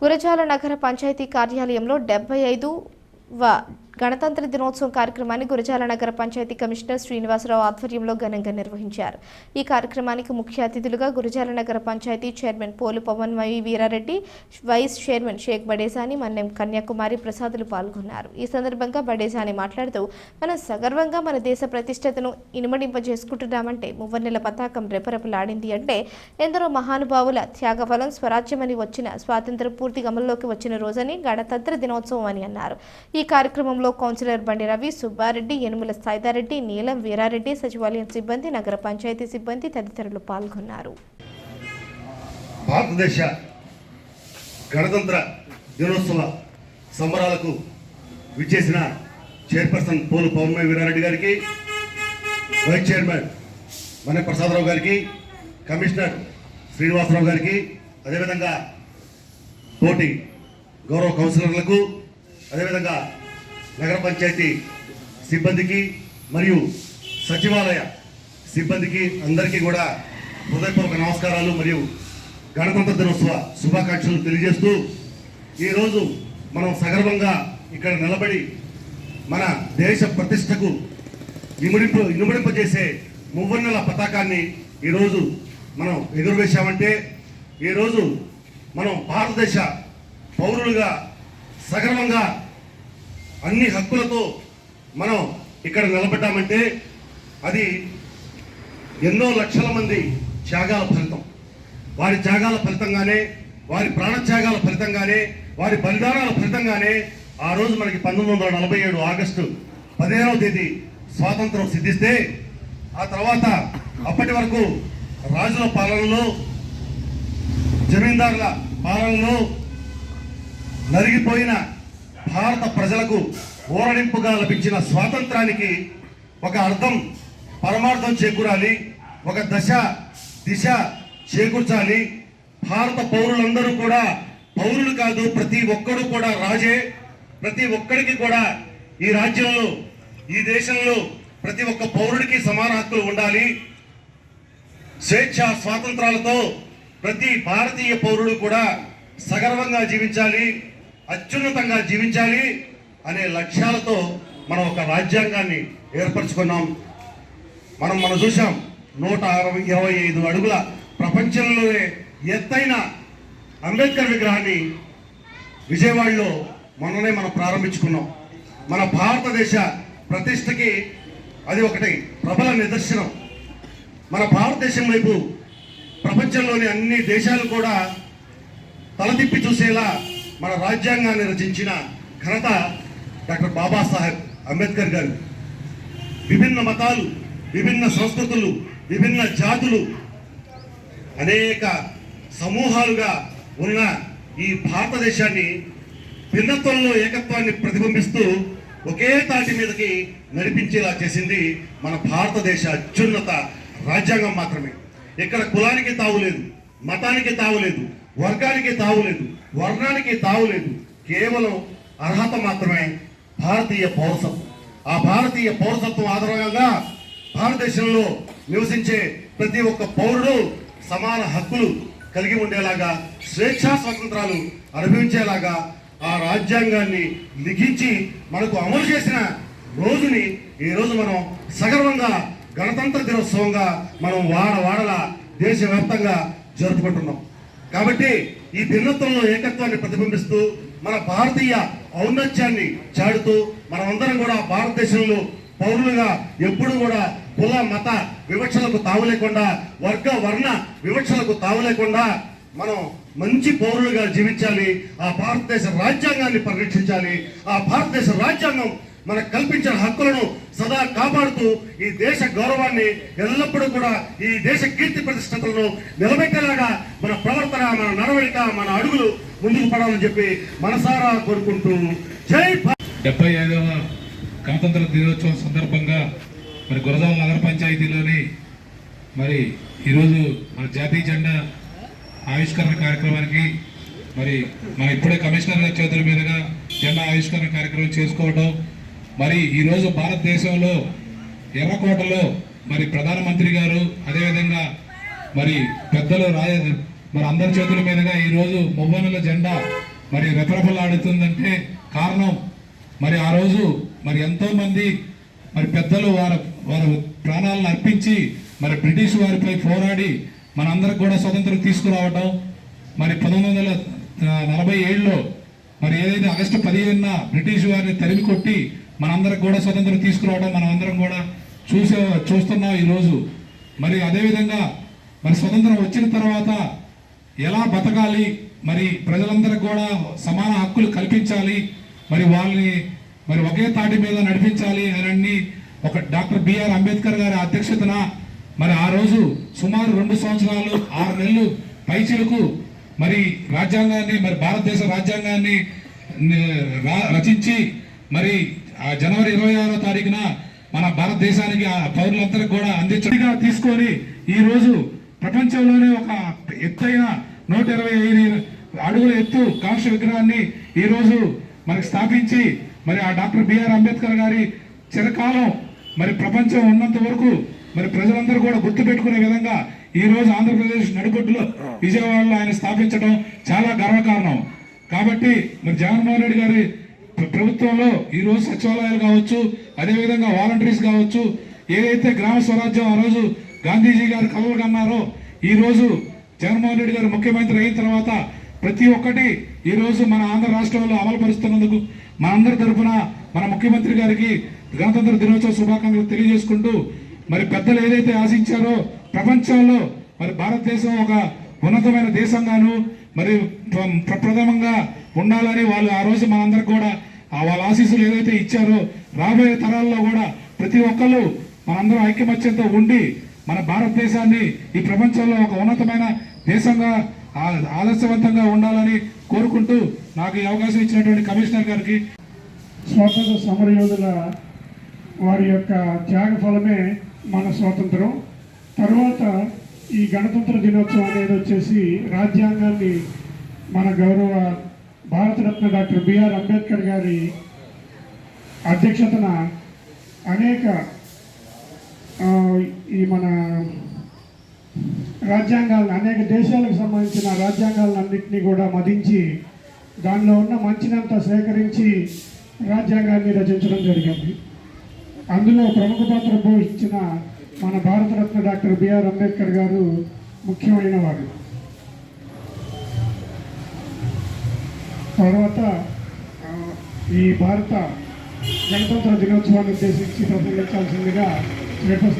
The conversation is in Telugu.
గురజాల నగర పంచాయతీ కార్యాలయంలో డెబ్బై ఐదు వ గణతంత్ర దినోత్సవం కార్యక్రమాన్ని గురజాల నగర పంచాయతీ కమిషనర్ శ్రీనివాసరావు ఆధ్వర్యంలో ఘనంగా నిర్వహించారు. ఈ కార్యక్రమానికి ముఖ్య అతిథులుగా Gurazala Nagara panchayat chairman Polu Pavan Y Veerareddy vice chairman Shaik Badesani Mannem Kanyakumari ప్రసాదులు పాల్గొన్నారు. ఈ సందర్భంగా బడేసాని మాట్లాడుతూ మనం సగర్వంగా మన దేశ ప్రతిష్టతను ఇనుమడింపజేసుకుంటున్నామంటే మువ్వన్నెల పతాకం రెపరెపలాడింది అంటే ఎందరో మహానుభావుల త్యాగఫలం స్వరాజ్యమని వచ్చిన స్వాతంత్ర పూర్తి అమల్లోకి వచ్చిన రోజని గణతంత్ర దినోత్సవం అని అన్నారు. ఈ కార్యక్రమంలో కౌన్సిలర్ బండి రవి సుబ్బారెడ్డి యనుమల సాయిదారెడ్డి నీలం వీరారెడ్డి సచివాలయం సిబ్బంది నగర పంచాయతీ సిబ్బంది తదితరులు పాల్గొన్నారు. భారతదేశ గణతంత్ర దినోత్సవ సంబరాలకు విచ్చేసిన చైర్పర్సన్ పోలు పౌర్ణమి వీరారెడ్డి గారికి వైస్ చైర్మన్ మన ప్రసాదరావు గారికి కమిషనర్ శ్రీనివాసరావు గారికి అదేవిధంగా తోటి గౌరవ కౌన్సిలర్లకు అదేవిధంగా నగర పంచాయతీ సిబ్బందికి మరియు సచివాలయ సిబ్బందికి అందరికీ కూడా హృదయపూర్వక నమస్కారాలు మరియు గణతంత్ర దినోత్సవ శుభాకాంక్షలు తెలియజేస్తూ ఈరోజు మనం సగర్వంగా ఇక్కడ నిలబడి మన దేశ ప్రతిష్టకు ఇముడింపు ఇనుమడింపజేసే మువ్వన్నెల పతాకాన్ని ఈరోజు మనం ఎగురవేశామంటే ఈరోజు మనం భారతదేశ పౌరులుగా సగర్వంగా అన్ని హక్కులతో మనం ఇక్కడ నిలబడ్డామంటే అది ఎన్నో లక్షల మంది త్యాగాల ఫలితం. వారి త్యాగాల ఫలితంగానే వారి ప్రాణత్యాగాల ఫలితంగానే వారి బలిదానాల ఫలితంగానే ఆ రోజు మనకి పంతొమ్మిది వందల నలభై ఏడు ఆగస్టు పదిహేనవ తేదీ స్వాతంత్రం సిద్ధిస్తే ఆ తర్వాత అప్పటి వరకు రాజుల పాలనలో జమీందారుల పాలనలో నలిగిపోయిన భారత ప్రజలకు ఊరడింపుగా లభించిన స్వాతంత్రానికి ఒక అర్థం పరమార్థం చేకూరాలి ఒక దశ దిశ చేకూర్చాలి. భారత పౌరులందరూ కూడా పౌరులు కాదు ప్రతి ఒక్కరు కూడా రాజే. ప్రతి ఒక్కరికి కూడా ఈ రాజ్యంలో ఈ దేశంలో ప్రతి ఒక్క పౌరుడికి సమాన హక్కులు ఉండాలి. స్వేచ్ఛ స్వాతంత్రాలతో ప్రతి భారతీయ పౌరుడు కూడా సగర్వంగా జీవించాలి. అత్యున్నతంగా జీవించాలి అనే లక్ష్యాలతో మనం ఒక రాజ్యాంగాన్ని ఏర్పరచుకున్నాం. మనం మనం చూసాం నూట అరవై ఇరవై ఐదు అడుగుల ప్రపంచంలోనే ఎత్తైన అంబేద్కర్ విగ్రహాన్ని విజయవాడలో మొన్ననే మనం ప్రారంభించుకున్నాం. మన భారతదేశ ప్రతిష్టకి అది ఒకటి ప్రబల నిదర్శనం. మన భారతదేశం వైపు ప్రపంచంలోని అన్ని దేశాలు కూడా తలదిప్పి చూసేలా మన రాజ్యాంగాన్ని రచించిన ఘనత డాక్టర్ బాబాసాహెబ్ అంబేద్కర్ గారు. విభిన్న మతాలు విభిన్న సంస్కృతులు విభిన్న జాతులు అనేక సమూహాలుగా ఉన్న ఈ భారతదేశాన్ని భిన్నత్వంలో ఏకత్వాన్ని ప్రతిబింబిస్తూ ఒకే తాటి మీదకి నడిపించేలా చేసింది మన భారతదేశ అత్యున్నత రాజ్యాంగం మాత్రమే. ఇక్కడ కులానికి తావులేదు మతానికి తావులేదు వర్గానికి తావులేదు వర్ణానికి తావులేదు కేవలం అర్హత మాత్రమే భారతీయ పౌరసత్వం. ఆ భారతీయ పౌరసత్వం ఆధారంగా భారతదేశంలో నివసించే ప్రతి ఒక్క పౌరుడు సమాన హక్కులు కలిగి ఉండేలాగా స్వేచ్ఛా స్వతంత్రాలు అనుభవించేలాగా ఆ రాజ్యాంగాన్ని లిఖించి మనకు అమలు చేసిన రోజుని ఈ రోజు మనం సగర్వంగా గణతంత్ర దినోత్సవంగా మనం వాడ వాడలా దేశవ్యాప్తంగా జరుపుకుంటున్నాం. కాబట్టి ఈ భిన్నత్వంలో ఏకత్వాన్ని ప్రతిబింబిస్తూ మన భారతీయ ఔన్నత్యాన్ని చాడుతూ మనమందరం కూడా భారతదేశంలో పౌరులుగా ఎప్పుడు కూడా కుల మత వివక్షలకు తావు లేకుండా వర్గ వర్ణ వివక్షలకు తావు లేకుండా మనం మంచి పౌరులుగా జీవించాలి. ఆ భారతదేశ రాజ్యాంగాన్ని పరిరక్షించాలి. ఆ భారతదేశ రాజ్యాంగం మనకు కల్పించిన హక్కులను సదా కాపాడుతూ ఈ దేశ గౌరవాన్ని ఎల్లప్పుడూ కూడా ఈ దేశ కీర్తి ప్రతిష్టతలను నిలబెట్టేలాగా మన ప్రవర్తన మన నడవడిక మన అడుగులు ముందుకు పడాలని చెప్పి మనసారా కోరుకుంటూ జై డెబ్బై ఐదవ గణతంత్ర దినోత్సవం సందర్భంగా మరి గురజాల నగర పంచాయతీలోని మరి ఈరోజు మన జాతీయ జెండా ఆవిష్కరణ కార్యక్రమానికి మరి మన ఇప్పుడే కమిషనర్ గారి చేతుల మీదుగా జెండా ఆవిష్కరణ కార్యక్రమం చేసుకోవడం మరి ఈరోజు భారతదేశంలో ఎర్రకోటలో మరి ప్రధానమంత్రి గారు అదేవిధంగా మరి పెద్దలు రాయ మరి అందరి చేతుల మీదుగా ఈరోజు మువ్వనుల జెండా మరి రెపరెపలాడుతుందంటే కారణం మరి ఆ రోజు మరి ఎంతోమంది మరి పెద్దలు వారి వారు ప్రాణాలను అర్పించి మరి బ్రిటిష్ వారిపై పోరాడి మనందరికి కూడా స్వతంత్రం తీసుకురావటం మరి పంతొమ్మిది వందల నలభై ఏడులో మరి ఏదైతే ఆగస్టు పదిహేనున బ్రిటిష్ వారిని తరిమి కొట్టి మనందరికి కూడా స్వతంత్రం తీసుకురావడం మనం అందరం కూడా చూసే చూస్తున్నాం ఈరోజు. మరి అదేవిధంగా మరి స్వతంత్రం వచ్చిన తర్వాత ఎలా బతకాలి? మరి ప్రజలందరికి కూడా సమాన హక్కులు కల్పించాలి. మరి వాళ్ళని మరి ఒకే తాటి మీద నడిపించాలి అని ఒక డాక్టర్ బిఆర్ అంబేద్కర్ గారి అధ్యక్షతన మరి ఆ రోజు సుమారు రెండు సంవత్సరాలు ఆరు నెలలు పైచిలకు మరి రాజ్యాంగాన్ని మరి భారతదేశ రాజ్యాంగాన్ని రా- రచించి మరి ఆ జనవరి ఇరవై ఆరో తారీఖున మన భారతదేశానికి ఆ పౌరులందరికీ కూడా అందించగా తీసుకొని ఈ రోజు ప్రపంచంలోనే ఒక ఎత్తైన నూట ఇరవై ఐదు అడుగుల ఎత్తు కాంక్ష విగ్రహాన్ని ఈ రోజు మనకి స్థాపించి మరి ఆ డాక్టర్ బిఆర్ అంబేద్కర్ గారి చిరకాలం మరి ప్రపంచం ఉన్నంత వరకు మరి ప్రజలందరూ కూడా గుర్తుపెట్టుకునే విధంగా ఈ రోజు ఆంధ్రప్రదేశ్ నడిగొడ్డులో విజయవాడలో ఆయన స్థాపించడం చాలా గర్వకారణం. కాబట్టి మరి జగన్మోహన్ రెడ్డి గారి ప్రభుత్వంలో ఈరోజు సచివాలయాలు కావచ్చు అదేవిధంగా వాలంటీర్స్ కావచ్చు ఏదైతే గ్రామ స్వరాజ్యం ఆ రోజు గాంధీజీ గారు కలలు కన్నారో ఈరోజు జగన్మోహన్ రెడ్డి గారు ముఖ్యమంత్రి అయిన తర్వాత ప్రతి ఒక్కటి ఈరోజు మన ఆంధ్ర రాష్ట్రంలో అమలు పరుస్తున్నందుకు మనందరి తరఫున మన ముఖ్యమంత్రి గారికి గణతంత్ర దినోత్సవ శుభాకాంక్షలు తెలియజేసుకుంటూ మరి పెద్దలు ఏదైతే ఆశించారో ప్రపంచంలో మరి భారతదేశం ఒక ఉన్నతమైన దేశంగాను మరి ప్ర- ప్రప్రథమంగా ఉండాలని వాళ్ళు ఆ రోజు మనందరికి కూడా వాళ్ళ ఆశీస్సులు ఏదైతే ఇచ్చారో రాబోయే తరాల్లో కూడా ప్రతి ఒక్కళ్ళు మనందరం ఐక్యమత్యంతో ఉండి మన భారతదేశాన్ని ఈ ప్రపంచంలో ఒక ఉన్నతమైన దేశంగా ఆ- ఆదర్శవంతంగా ఉండాలని కోరుకుంటూ నాకు ఈ అవకాశం ఇచ్చినటువంటి కమిషనర్ గారికి స్వాతంత్ర సమరయోధుల వారి యొక్క త్యాగ ఫలమే మన స్వాతంత్రం. తర్వాత ఈ గణతంత్ర దినోత్సవం అనేది వచ్చేసి రాజ్యాంగాన్ని మన గౌరవ భారతరత్న డాక్టర్ బిఆర్ అంబేద్కర్ గారి అధ్యక్షతన అనేక ఈ మన రాజ్యాంగాలను అనేక దేశాలకు సంబంధించిన రాజ్యాంగాలన్నింటినీ కూడా మదించి దానిలో ఉన్న మంచినంతా సేకరించి రాజ్యాంగాన్ని రచించడం జరిగింది. అందులో ప్రముఖ పాత్ర పోషించిన మన భారతరత్న డాక్టర్ బిఆర్ అంబేద్కర్ గారు ముఖ్యమైన వారు. తర్వాత ఈ భారత గణతంత్ర దినోత్సవాన్ని ఉద్దేశించి ప్రసంగించాల్సిందిగా శ్రీపతి